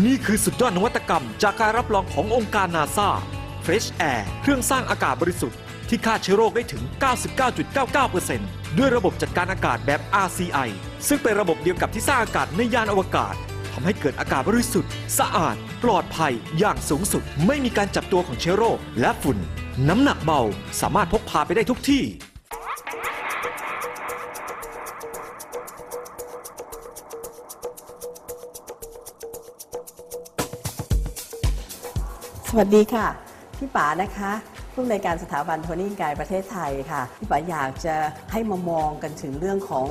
นี่คือสุดยอดนวัตกรรม จากการรับรองขององค์การนาซา Fresh Air เครื่องสร้างอากาศบริสุทธิ์ที่ฆ่าเชื้อโรคได้ถึง 99.99%ด้วยระบบจัดการอากาศแบบ RCI ซึ่งเป็นระบบเดียวกับที่สร้างอากาศในยานอวกาศทำให้เกิดอากาศบริสุทธิ์ สะอาด ปลอดภัย อย่างสูงสุด ไม่มีการจับตัวของเชื้อโรค และฝุ่น น้ำหนักเบา สามารถพกพาไปได้ทุกที่ วัสดีค่ะ พี่ป๋านะคะผู้ในการสถาบันโทนี่กายประเทศไทยค่ะ พี่ป๋าอยากจะให้มามองกันถึงเรื่องของ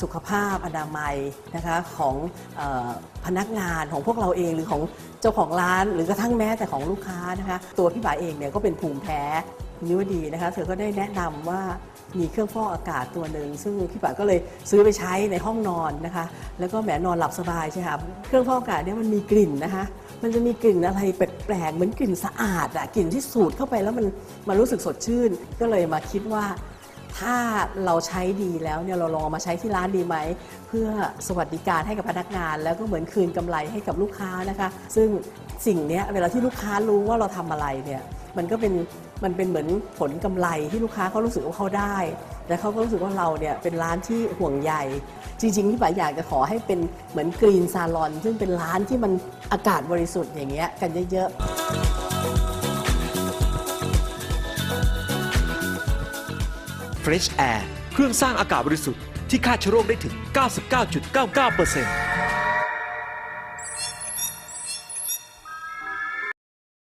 สุขภาพอนามัยนะคะของออพนักงานของพวกเราเองหรือของเจ้าของร้าน หรือกระทั่งแม้แต่ของลูกค้านะคะ ตัวพี่ป๋าเองเนี่ยก็เป็นภูมิแพ้ คุณยุวดีนะคะเธอก็ได้แนะนำว่ามีเครื่องฟอกอากาศตัวหนึ่งซึ่งพี่ป๋าก็เลยซื้อไปใช้ในห้องนอนนะคะ แล้วก็แหมนอนหลับสบายใช่ไหมคะเครื่องฟอกอากาศเนี่ยมันมีกลิ่นนะคะมันจะมีกลิ่นอะไรแปลกๆเหมือนกลิ่นสะอาดอะกลิ่นที่สูดเข้าไปแล้วมันมันรู้สึกสดชื่น ก็เลยมาคิดว่าถ้าเราใช้ดีแล้วเนี่ยเราลองเอามาใช้ที่ร้านดีไหม เพื่อสวัสดิการให้กับพนักงาน แล้วก็เหมือนคืนกำไรให้กับลูกค้านะคะ ซึ่งสิ่งนี้เวลาที่ลูกค้ารู้ว่าเราทำอะไรเนี่ย มันก็เป็นมันเป็นเหมือนผลกำไรที่ลูกค้าเขารู้สึกว่าเขาได้ และเขาก็รู้สึกว่าเราเนี่ยเป็นร้านที่ห่วงใยจริงๆที่ป๋าอยากจะขอให้เป็นเหมือนกรีนซาลอน ซึ่งเป็นร้านที่มันอากาศบริสุทธิ์อย่างเงี้ยกันเยอะๆ Fresh Air เครื่องสร้างอากาศบริสุทธิ์ที่ฆ่าเชื้อโรคได้ถึง 99.99%